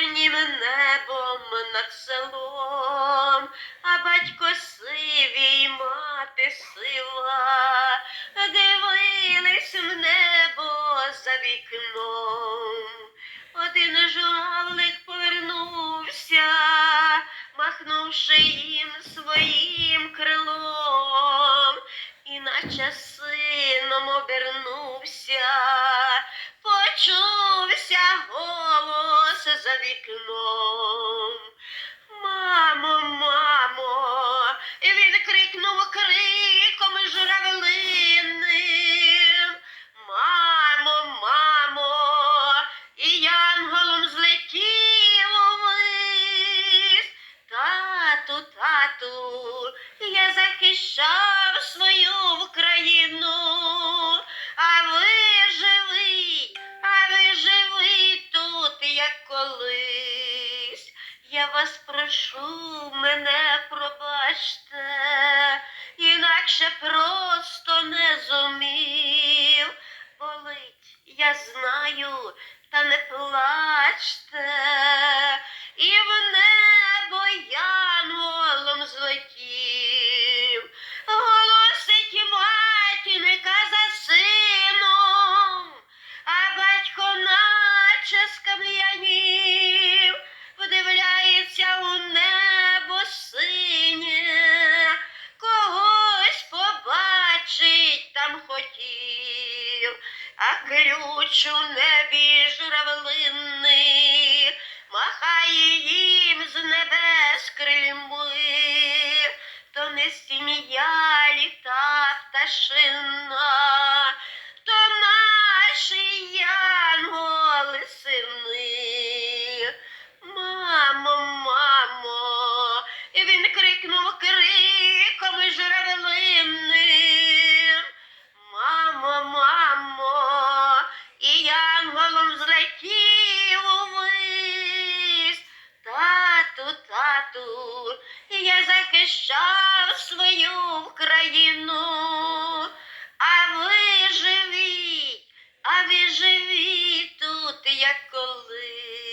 чорнім небом над селом, а батько сивій мати сива, дивились в небо за вікном. Один журавлик повернувся, махнувши їм своїм крилом, і наче сином обернувся. Почув за вікном. Мамо, мамо, він крикнув криком журавлиним. Мамо, мамо, і янголом злетів вниз. Тату, тату, я захищав свою прошу, мене пробачте, інакше просто не зумів. Болить, я знаю, та не плачте, і в небо янголом злетів, голосить матінка за сином, а батько наче скам'янів, у небо синє, когось побачить там хотів, а ключ у небі журавлини, махає їм з небес крильми, то не сім'я літа пташина, хату, я захищав свою країну, а ви живіть, а ви живіть тут, як колись.